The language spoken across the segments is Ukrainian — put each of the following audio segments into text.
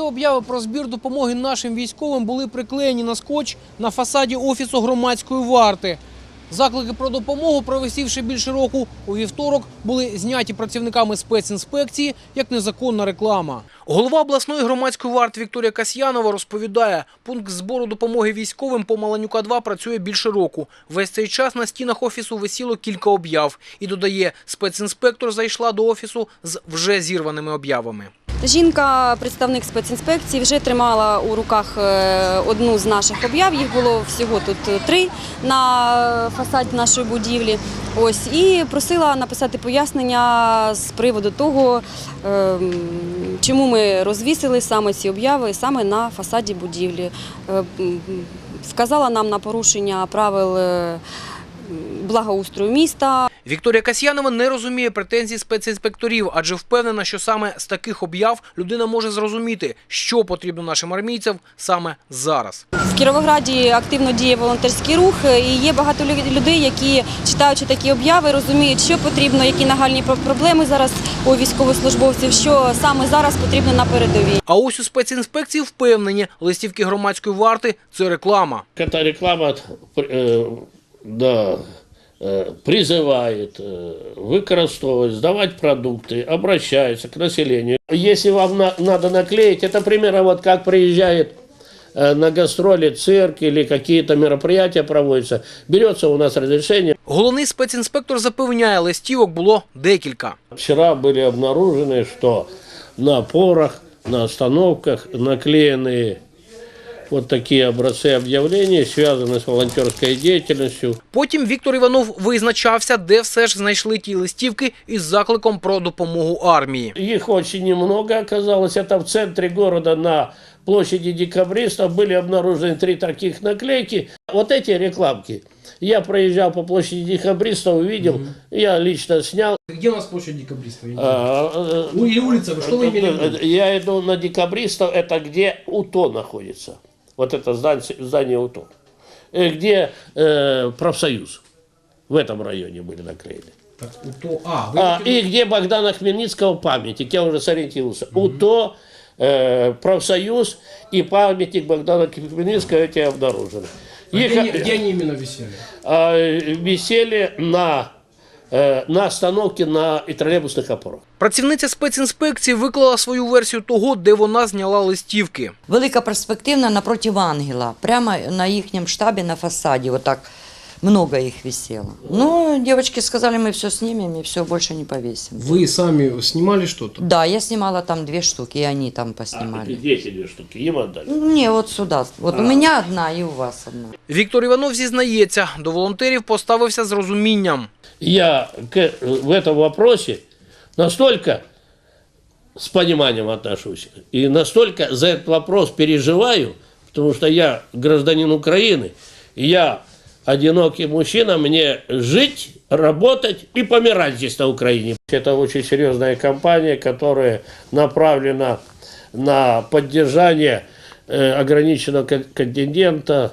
обяви про збір допомоги нашим військовим були приклеєні на скотч на фасаді офісу громадської варти. Заклики про допомогу, провисівши більше року, у вівторок були зняті працівниками спецінспекції як незаконна реклама. Голова обласної громадської варти Вікторія Касьянова розповідає, пункт збору допомоги військовим по Маланюка 2 працює більше року. Весь цей час на стінах офісу висіло кілька об'яв. І додає, спецінспектор зайшла до офісу з вже зірваними об'явами. Жінка, представник спецінспекції, вже тримала у руках е, одну з наших об'яв. Їх було всього тут три на фасаді нашої будівлі. Ось і просила написати пояснення з приводу того, ем, чому ми розвісили саме ці обяви саме на фасаді будівлі. Е, Вказала нам на порушення правил е, благоустрою міста. Вікторія Касьянова не розуміє претензій спецінспекторів, адже впевнена, що саме з таких об'яв людина може зрозуміти, що потрібно нашим армійцям саме зараз. В Кіровограді активно діє волонтерський рух, і є багато людей, які читаючи такі обяви, розуміють, що потрібно, які нагальні проблеми зараз у військовослужбовців, що саме зараз потрібно на передовій. А ось у спецінспекції впевнені, листівки громадської варти це реклама. Эта реклама э, да, э, призывает э, використовувати, сдавать продукты, обращается к населению. Если вам на- надо наклеить, это примерно вот как приезжает э, на гастроли цирк или какие-то мероприятия проводятся, берется у нас разрешение. Головний спецінспектор запевняє, листівок було декілька. Вчера были обнаружены, что на опорах, на остановках наклеены вот такие образцы объявлений, связанные с волонтерской деятельностью. Потім Віктор Іванов визначався, де все ж знайшли ті листівки із закликом про допомогу армії. Их очень немного оказалось. Это в центре города на площади декабристов были обнаружены три таких наклейки. Вот эти рекламки. Я проезжал по площади декабристов, увидел, я лично снял. Де у нас площадь декабристів? А, э, Ну и улица, что вы имели в виду? Я иду на декабристов, это где УТО находится. Вот это здание, здание УТО. Э, Где э, профсоюз. В этом районе были наклеены. Так, то, а, А, и где Богдана Хмельницкого памятник, я уже сориентировался. УТО, э, профсоюз и памятник Богдана Хмельницкого эти обнаружены. Их, они именно висели? а, висели на, э, на остановке на і тролейбусних опорах. Працівниця спецінспекції виклала свою версію того, де вона зняла листівки. Велика перспективна напроти ангела, прямо на їхньому штабі на фасаді. Отак. так много их висело. Ну, девочки сказали, мы все снимем и все больше не повесим. Ви самі знімали щось? Да, я снимала там две штуки, и они там А, поснимали. здесь две штуки, им отдали. Не, вот сюда. Вот у меня одна и у вас одна. Віктор Іванов зізнається, до волонтерів поставився з розумінням. Я к- в этом вопросе настолько с пониманием отношусь и настолько за этот вопрос переживаю, потому что я гражданин Украины, и я одинокий мужчина, мне жить, работать и помирать здесь на Украине. Это очень серьезная кампания, которая направлена на поддержание э, ограниченного кон- контингента.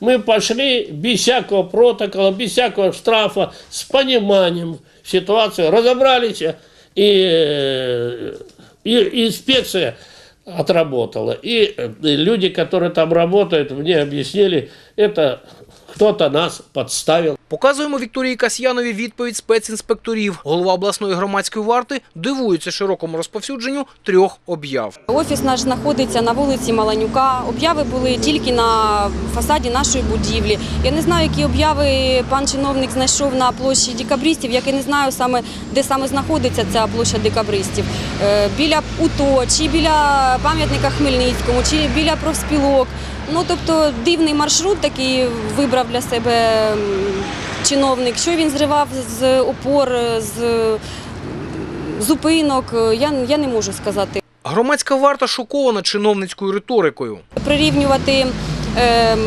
Мы пошли без всякого протокола, без всякого штрафа, с пониманием ситуации, разобрались, и, э, и инспекция отработала. И э, люди, которые там работают, мне объяснили, это кто-то нас подставил. Показуємо Вікторії Касьянові відповідь спецінспекторів. Голова обласної громадської варти дивується широкому розповсюдженню трьох об'яв. Офіс наш знаходиться на вулиці Маланюка. Обяви були тільки на фасаді нашої будівлі. Я не знаю, які обяви пан чиновник знайшов на площі декабристів. як і не знаю саме, де саме знаходиться ця площа декабристів. Е, Біля УТО, чи біля пам'ятника Хмельницькому, чи біля профспілок. Ну тобто дивний маршрут такий вибрав для себе чиновник. Що він зривав з опор, з зупинок, я, я не можу сказати. Громадська варта шокована чиновницькою риторикою. прирівнювати ем,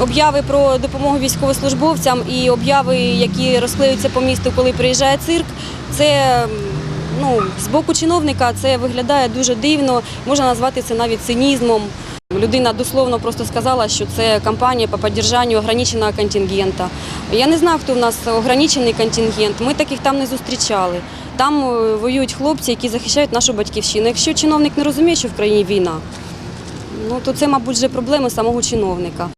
обяви про допомогу військовослужбовцям і обяви, які розклеюються по місту, коли приїжджає цирк, це ем, ну, з боку чиновника це виглядає дуже дивно, можна назвати це навіть цинізмом. Людина дословно просто сказала, що це кампанія по підтриманню ограниченого контингента. Я не знаю, хто в нас ограничений контингент, ми таких там не зустрічали. там е, воюють хлопці, які захищають нашу батьківщину. Якщо чиновник не розуміє, що в країні війна, ну то це, мабуть, вже проблеми самого чиновника.